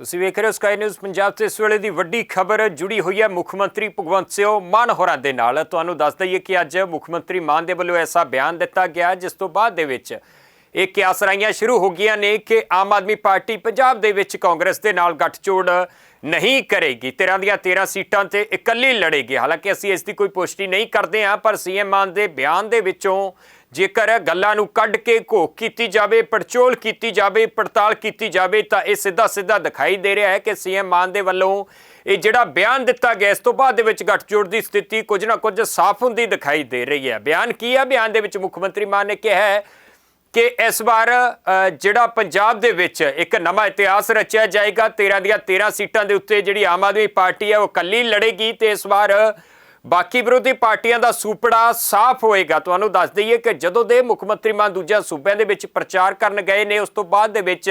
ਤੁਸੀਂ ਵੇਖ ਰਹੇ ਹੋ ਸਕਾਈ ਨਿਊਜ਼ ਪੰਜਾਬ ਤੇ ਇਸ ਵੇਲੇ ਦੀ ਵੱਡੀ ਖਬਰ ਜੁੜੀ ਹੋਈ ਹੈ ਮੁੱਖ ਮੰਤਰੀ ਭਗਵੰਤ ਸਿੰਘ ਮਾਨ ਹੋਰਾਂ ਦੇ ਨਾਲ। ਤੁਹਾਨੂੰ ਦੱਸ ਦਈਏ ਕਿ ਅੱਜ ਮੁੱਖ ਮੰਤਰੀ ਮਾਨ ਦੇ ਵੱਲੋਂ ਐਸਾ ਬਿਆਨ ਦਿੱਤਾ ਗਿਆ, ਜਿਸ ਤੋਂ ਬਾਅਦ ਦੇ ਵਿੱਚ ਇਹ ਕਿਆਸਰਾਈਆਂ ਸ਼ੁਰੂ ਹੋ ਗਈਆਂ ਨੇ ਕਿ ਆਮ ਆਦਮੀ ਪਾਰਟੀ ਪੰਜਾਬ ਦੇ ਵਿੱਚ ਕਾਂਗਰਸ ਦੇ ਨਾਲ ਗੱਠਜੋੜ ਨਹੀਂ ਕਰੇਗੀ। 13 ਦੀਆਂ 13 ਸੀਟਾਂ ਤੇ ਇਕੱਲੀ ਲੜੇਗੀ। ਹਾਲਾਂਕਿ ਅਸੀਂ ਇਸ ਦੀ ਕੋਈ ਪੁਸ਼ਟੀ ਨਹੀਂ ਕਰਦੇ ਹਾਂ, ਪਰ ਸੀਐਮ ਮਾਨ ਦੇ ਬਿਆਨ ਦੇ ਵਿੱਚੋਂ ਜੇਕਰ ਗੱਲਾਂ ਨੂੰ ਕੱਢ ਕੇ ਘੋਖ ਕੀਤੀ ਜਾਵੇ, ਪੜਚੋਲ ਕੀਤੀ ਜਾਵੇ, ਪੜਤਾਲ ਕੀਤੀ ਜਾਵੇ, ਤਾਂ ਇਹ ਸਿੱਧਾ ਸਿੱਧਾ ਦਿਖਾਈ ਦੇ ਰਿਹਾ ਹੈ ਕਿ ਸੀਐਮ ਮਾਨ ਦੇ ਵੱਲੋਂ ਇਹ ਜਿਹੜਾ ਬਿਆਨ ਦਿੱਤਾ ਗਿਆ, ਇਸ ਤੋਂ ਬਾਅਦ ਦੇ ਵਿੱਚ ਗੱਠਜੋੜ ਦੀ ਸਥਿਤੀ ਕੁਝ ਨਾ ਕੁਝ ਸਾਫ਼ ਹੁੰਦੀ ਦਿਖਾਈ ਦੇ ਰਹੀ ਹੈ। ਬਿਆਨ ਕੀ ਹੈ? ਬਿਆਨ ਦੇ ਵਿੱਚ ਮੁੱਖ ਮੰਤਰੀ ਮਾਨ ਨੇ ਕਿਹਾ ਹੈ ਕਿ ਇਸ ਵਾਰ ਜਿਹੜਾ ਪੰਜਾਬ ਦੇ ਵਿੱਚ ਇੱਕ ਨਵਾਂ ਇਤਿਹਾਸ ਰਚਿਆ ਜਾਏਗਾ 13 ਦੀਆਂ 13 ਸੀਟਾਂ ਦੇ ਉੱਤੇ ਜਿਹੜੀ ਆਮ ਆਦਮੀ ਪਾਰਟੀ ਹੈ, ਉਹ ਇਕੱਲੀ ਲੜੇਗੀ ਤੇ ਇਸ ਵਾਰ ਬਾਕੀ ਵਿਰੋਧੀ ਪਾਰਟੀਆਂ ਦਾ ਸੂਪੜਾ ਸਾਫ਼ ਹੋਏਗਾ। ਤੁਹਾਨੂੰ ਦੱਸ ਦਈਏ ਕਿ ਜਦੋਂ ਦੇ ਮੁੱਖ ਮੰਤਰੀ ਮਾਨ ਦੂਜਿਆਂ ਸੂਬਿਆਂ ਦੇ ਵਿੱਚ ਪ੍ਰਚਾਰ ਕਰਨ ਗਏ ਨੇ, ਉਸ ਤੋਂ ਬਾਅਦ ਦੇ ਵਿੱਚ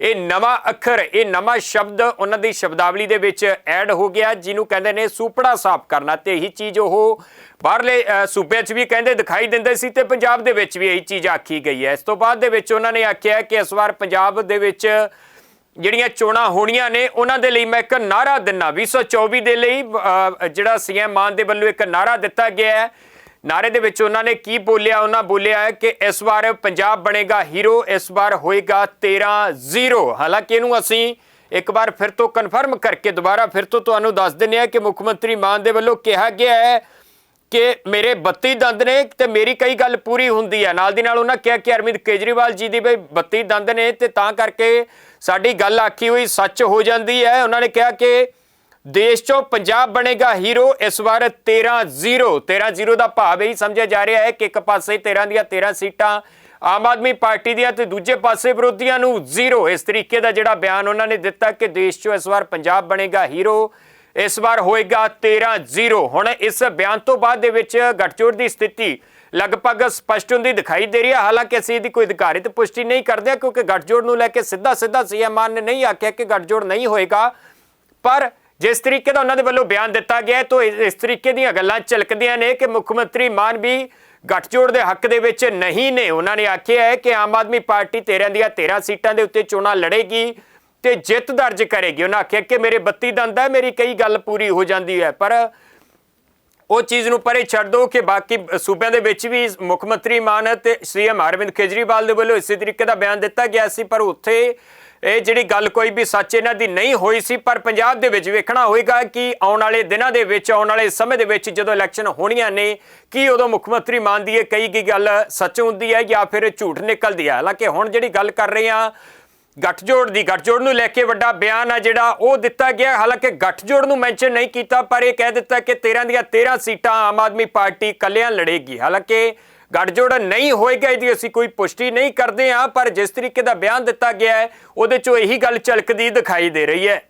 ਇਹ ਨਵਾਂ ਅੱਖਰ, ਇਹ ਨਵਾਂ ਸ਼ਬਦ ਉਹਨਾਂ ਦੀ ਸ਼ਬਦਾਵਲੀ ਦੇ ਵਿੱਚ ਐਡ ਹੋ ਗਿਆ, ਜਿਹਨੂੰ ਕਹਿੰਦੇ ਨੇ ਸੂਪੜਾ ਸਾਫ਼ ਕਰਨਾ। ਤੇ ਇਹੀ ਚੀਜ਼ ਉਹ ਬਾਹਰਲੇ ਸੂਬਿਆਂ 'ਚ ਵੀ ਕਹਿੰਦੇ, ਦਿਖਾਈ ਦਿੰਦੇ ਸੀ ਤੇ ਪੰਜਾਬ ਦੇ ਵਿੱਚ ਵੀ ਇਹੀ ਚੀਜ਼ ਆਖੀ ਗਈ ਹੈ। ਇਸ ਤੋਂ ਬਾਅਦ ਦੇ ਵਿੱਚ ਉਹਨਾਂ ਨੇ ਆਖਿਆ ਕਿ ਇਸ ਵਾਰ ਪੰਜਾਬ ਦੇ ਵਿੱਚ ਜਿਹੜੀਆਂ ਚੋਣਾਂ ਹੋਣੀਆਂ ਨੇ ਉਹਨਾਂ ਦੇ ਲਈ ਮੈਂ ਇੱਕ ਨਾਰਾ ਦਿੰਨਾ। 2024 ਦੇ ਲਈ ਅ, ਜਿਹੜਾ ਸੀਐਮ ਮਾਨ ਦੇ ਵੱਲੋਂ ਇੱਕ ਨਾਰਾ ਦਿੱਤਾ ਗਿਆ ਹੈ। ਨਾਰੇ ਦੇ ਵਿੱਚ ਉਹਨਾਂ ਨੇ ਕੀ ਬੋਲਿਆ? ਉਹਨਾਂ ਬੋਲਿਆ ਹੈ ਕਿ ਇਸ ਵਾਰ ਪੰਜਾਬ ਬਣੇਗਾ ਹੀਰੋ ਇਸ ਵਾਰ ਹੋਏਗਾ 13-0 ਹਾਲਾਂਕਿ ਇਹਨੂੰ ਅਸੀਂ ਇੱਕ ਵਾਰ ਫਿਰ ਤੋਂ ਕਨਫਰਮ ਕਰਕੇ ਦੁਬਾਰਾ ਫਿਰ ਤੋਂ ਤੁਹਾਨੂੰ ਦੱਸ ਦਿੰਦੇ ਹਾਂ ਕਿ ਮੁੱਖ ਮੰਤਰੀ ਮਾਨ ਦੇ ਵੱਲੋਂ ਕਿਹਾ ਗਿਆ ਹੈ ਕਿ ਮੇਰੇ 32 ਦੰਦ ਨੇ ਤੇ ਮੇਰੀ ਕਈ ਗੱਲ ਪੂਰੀ ਹੁੰਦੀ ਹੈ। ਨਾਲ ਦੀ ਨਾਲ ਉਹਨਾਂ ਕਿਹਾ ਕਿ ਅਰਵਿੰਦ ਕੇਜਰੀਵਾਲ ਜੀ ਦੀ ਬਈ 32 ਦੰਦ ਨੇ ਤੇ ਤਾਂ ਕਰਕੇ ਸਾਡੀ ਗੱਲ ਆਖੀ ਹੋਈ ਸੱਚ ਹੋ ਜਾਂਦੀ ਹੈ। ਉਹਨਾਂ ਨੇ ਕਿਹਾ ਕਿ ਦੇਸ਼ ਚੋਂ ਪੰਜਾਬ ਬਣੇਗਾ ਹੀਰੋ। ਇਸ ਵਾਰ 13-0 13-0 ਦਾ ਭਾਵ ਇਹ ਸਮਝਿਆ ਜਾ ਰਿਹਾ ਹੈ ਕਿ ਇੱਕ ਪਾਸੇ 13 ਦੀਆਂ 13 ਸੀਟਾਂ ਆਮ ਆਦਮੀ ਪਾਰਟੀ ਦੀਆਂ ਤੇ ਦੂਜੇ ਪਾਸੇ ਵਿਰੋਧੀਆਂ ਨੂੰ ਜ਼ੀਰੋ। ਇਸ ਤਰੀਕੇ ਦਾ ਜਿਹੜਾ ਬਿਆਨ ਉਹਨਾਂ ਨੇ ਦਿੱਤਾ ਕਿ ਦੇਸ਼ ਚੋਂ ਇਸ ਵਾਰ ਪੰਜਾਬ ਬਣੇਗਾ ਹੀਰੋ। ਇਸ ਵਾਰ ਹੋਏਗਾ 13-0 ਹੁਣ ਇਸ ਬਿਆਨ ਤੋਂ ਬਾਅਦ ਦੇ ਵਿੱਚ ਗੱਠਜੋੜ ਦੀ ਸਥਿਤੀ ਲਗਭਗ ਸਪਸ਼ਟ ਹੁੰਦੀ ਦਿਖਾਈ ਦੇ ਰਹੀ ਹੈ। ਹਾਲਾਂਕਿ ਅਸੀਂ ਇਹਦੀ ਕੋਈ ਅਧਿਕਾਰਿਤ ਪੁਸ਼ਟੀ ਨਹੀਂ ਕਰਦੇ ਕਿਉਂਕਿ ਗੱਠਜੋੜ ਨੂੰ ਲੈ ਕੇ ਸਿੱਧਾ ਸਿੱਧਾ ਸੀਐਮ ਮਾਨ ਨੇ ਨਹੀਂ ਆਖਿਆ ਕਿ ਗੱਠਜੋੜ ਨਹੀਂ ਹੋਏਗਾ। ਪਰ ਜਿਸ ਤਰੀਕੇ ਦਾ ਉਹਨਾਂ ਦੇ ਵੱਲੋਂ ਬਿਆਨ ਦਿੱਤਾ ਗਿਆ ਤਾਂ ਇਸ ਤਰੀਕੇ ਦੀਆਂ ਗੱਲਾਂ ਝਲਕਦੀਆਂ ਨੇ ਕਿ ਮੁੱਖ ਮੰਤਰੀ ਮਾਨ ਵੀ ਗੱਠਜੋੜ ਦੇ ਹੱਕ ਦੇ ਵਿੱਚ ਨਹੀਂ ਨੇ। ਉਹਨਾਂ ਨੇ ਆਖਿਆ ਹੈ ਕਿ ਆਮ ਆਦਮੀ ਪਾਰਟੀ 13 ਦੀਆਂ 13 ਸੀਟਾਂ ਦੇ ਉੱਤੇ ਚੋਣਾਂ ਲੜੇਗੀ ਤੇ ਜਿੱਤ ਦਰਜ ਕਰੇਗੀ। ਉਹਨਾਂ ਆਖਿਆ ਕਿ ਮੇਰੇ 32 ਦੰਦ ਹੈ, ਮੇਰੀ ਕਈ ਗੱਲ ਪੂਰੀ ਹੋ ਜਾਂਦੀ ਹੈ। ਪਰ ਉਹ ਚੀਜ਼ ਨੂੰ ਪਰੇ ਛੱਡ ਦੋ ਕਿ ਬਾਕੀ ਸੂਬਿਆਂ ਦੇ ਵਿੱਚ ਵੀ ਮੁੱਖ ਮੰਤਰੀ ਮਾਨ ਤੇ ਸੀਐਮ ਅਰਵਿੰਦ ਕੇਜਰੀਵਾਲ ਦੇ ਵੱਲੋਂ ਇਸੇ ਤਰੀਕੇ ਦਾ ਬਿਆਨ ਦਿੱਤਾ ਗਿਆ ਸੀ, ਪਰ ਉੱਥੇ ਇਹ ਜਿਹੜੀ ਗੱਲ ਕੋਈ ਵੀ ਸੱਚ ਇਹਨਾਂ ਦੀ ਨਹੀਂ ਹੋਈ ਸੀ, ਪਰ ਪੰਜਾਬ ਦੇ ਵਿੱਚ ਵੇਖਣਾ ਹੋਏਗਾ ਕਿ ਆਉਣ ਵਾਲੇ ਦਿਨਾਂ ਦੇ ਵਿੱਚ, ਆਉਣ ਵਾਲੇ ਸਮੇਂ ਦੇ ਵਿੱਚ ਜਦੋਂ ਇਲੈਕਸ਼ਨ ਹੋਣੀਆਂ ਨੇ, ਕੀ ਉਦੋਂ ਮੁੱਖ ਮੰਤਰੀ ਮਾਨ ਹੈ ਕਈ ਕੀ ਗੱਲ ਸੱਚ ਹੁੰਦੀ ਹੈ ਜਾਂ ਫਿਰ ਝੂਠ ਨਿਕਲਦੀ ਹੈ? ਹਾਲਾਂਕਿ ਹੁਣ ਜਿਹੜੀ ਗੱਲ ਕਰ ਰਹੇ ਹਾਂ ਗੱਠਜੋੜ ਦੀ ਗੱਠਜੋੜ ਨੂੰ ਲੈ ਕੇ ਵੱਡਾ ਬਿਆਨ ਆ ਜਿਹੜਾ ਉਹ ਦਿੱਤਾ ਗਿਆ। ਹਾਲਾਂਕਿ ਗੱਠਜੋੜ ਨੂੰ ਮੈਂਸ਼ਨ ਨਹੀਂ ਕੀਤਾ, ਪਰ ਇਹ ਕਹਿ ਦਿੱਤਾ ਕਿ 13 ਦੀਆਂ 13 ਸੀਟਾਂ ਆਮ ਆਦਮੀ ਪਾਰਟੀ ਕੱਲਿਆਂ ਲੜੇਗੀ। ਹਾਲਾਂਕਿ ਗੱਠਜੋੜ ਨਹੀਂ ਹੋਏਗਾ, ਇਹਦੀ ਅਸੀਂ ਕੋਈ ਪੁਸ਼ਟੀ ਨਹੀਂ ਕਰਦੇ ਹਾਂ, ਪਰ ਜਿਸ ਤਰੀਕੇ ਦਾ ਬਿਆਨ ਦਿੱਤਾ ਗਿਆ ਹੈ, ਉਹਦੇ ਚੋਂ ਇਹੀ ਗੱਲ ਝਲਕਦੀ ਦਿਖਾਈ ਦੇ ਰਹੀ ਹੈ।